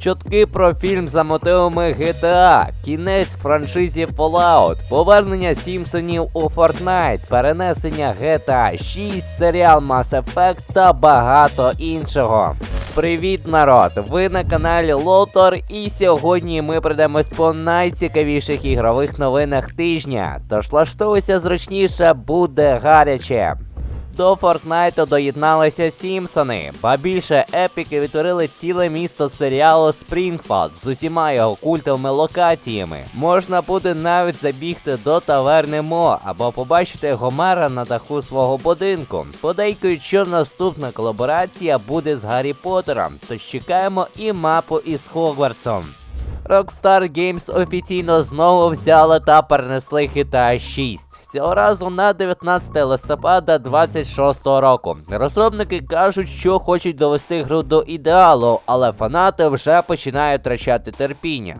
Чутки про фільм за мотивами GTA, кінець франшизі Fallout, повернення Сімпсонів у Fortnite, перенесення GTA 6, серіал Mass Effect та багато іншого. Привіт, народ! Ви на каналі Лотор, і сьогодні ми прийдемось по найцікавіших ігрових новинах тижня. Тож влаштуйся зручніше, буде гаряче. До Фортнайту доєдналися Сімпсони, ба більше епіки відтворили ціле місто серіалу Спрінгфілд з усіма його культовими локаціями. Можна буде навіть забігти до таверни Мо або побачити Гомера на даху свого будинку. Подейкують, що наступна колаборація буде з Гаррі Поттером, тож чекаємо і мапу із Хогвартсом. Rockstar Games офіційно знову взяла та перенесли GTA 6. Цього разу на 19 листопада 26 року. Розробники кажуть, що хочуть довести гру до ідеалу, але фанати вже починають втрачати терпіння.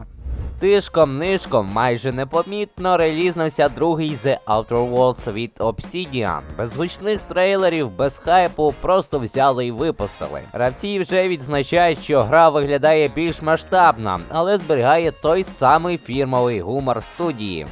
Тишком нишком майже непомітно релізнувся другий The Outer Worlds від Obsidian. Без гучних трейлерів, без хайпу, просто взяли і випустили. Гравці вже відзначають, що гра виглядає більш масштабно, але зберігає той самий фірмовий гумор студії.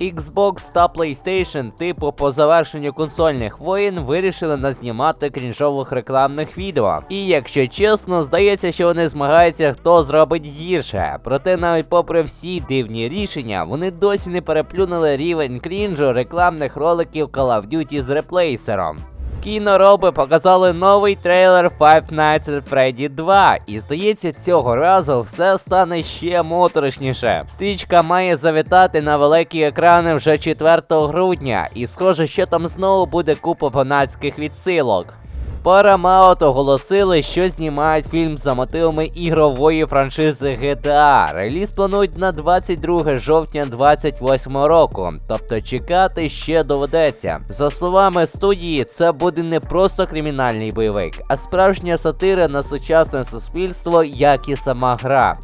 Xbox та PlayStation, типу по завершенню консольних воєн, вирішили назнімати крінжових рекламних відео. І якщо чесно, здається, що вони змагаються, хто зробить гірше. Проте, навіть попри всі дивні рішення, вони досі не переплюнули рівень крінжу рекламних роликів Call of Duty з реплейсером. Кінороби показали новий трейлер Five Nights at Freddy 2, і здається, цього разу все стане ще моторошніше. Стрічка має завітати на великі екрани вже 4 грудня, і схоже, що там знову буде купа фанатських відсилок. Paramount оголосили, що знімають фільм за мотивами ігрової франшизи GTA. Реліз планують на 22 жовтня 28 року, тобто чекати ще доведеться. За словами студії, це буде не просто кримінальний бойовик, а справжня сатира на сучасне суспільство, як і сама гра.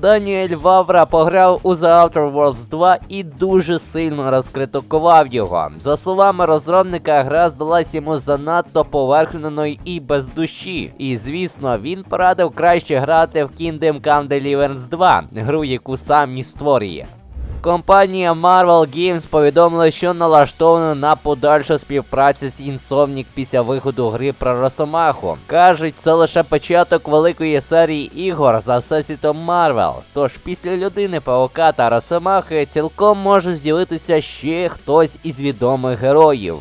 Даніель Вавра пограв у The Outer Worlds 2 і дуже сильно розкритикував його. За словами розробника, гра здалась йому занадто поверхненою і без душі. І звісно, він порадив краще грати в Kingdom Come Deliverance 2, гру, яку сам і створює. Компанія Marvel Games повідомила, що налаштована на подальшу співпрацю з Insomniac після виходу гри про Росомаху. Кажуть, це лише початок великої серії ігор за всесвітом Marvel. Тож після людини Паука та Росомахи цілком може з'явитися ще хтось із відомих героїв.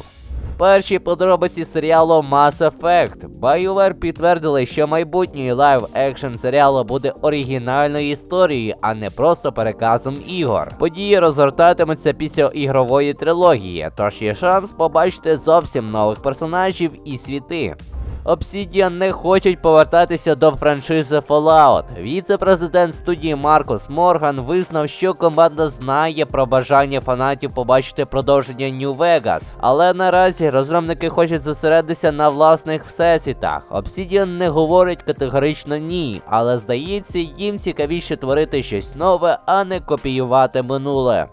Перші подробиці серіалу Mass Effect. BioWare підтвердили, що майбутній лайв екшн серіалу буде оригінальною історією, а не просто переказом ігор. Події розгортатимуться після ігрової трилогії, тож є шанс побачити зовсім нових персонажів і світи. Obsidian не хочуть повертатися до франшизи Fallout. Віце-президент студії Маркус Морган визнав, що команда знає про бажання фанатів побачити продовження New Vegas. Але наразі розробники хочуть зосередитися на власних всесвітах. Obsidian не говорить категорично ні, але здається, їм цікавіше творити щось нове, а не копіювати минуле.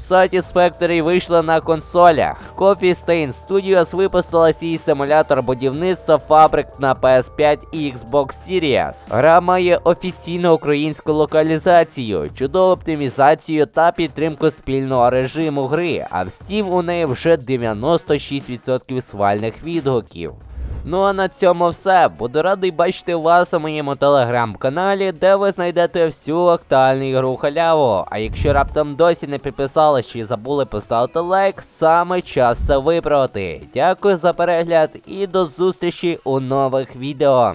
Satisfactory вийшла на консолях. Coffee Stain Studios випустила свій симулятор будівництва фабрик на PS5 і Xbox Series. Гра має офіційну українську локалізацію, чудову оптимізацію та підтримку спільного режиму гри, а в Steam у неї вже 96% свальних відгуків. Ну а на цьому все. Буду радий бачити вас у моєму телеграм-каналі, де ви знайдете всю актуальну ігру халяву. А якщо раптом досі не підписались чи забули поставити лайк, саме час це виправити. Дякую за перегляд і до зустрічі у нових відео.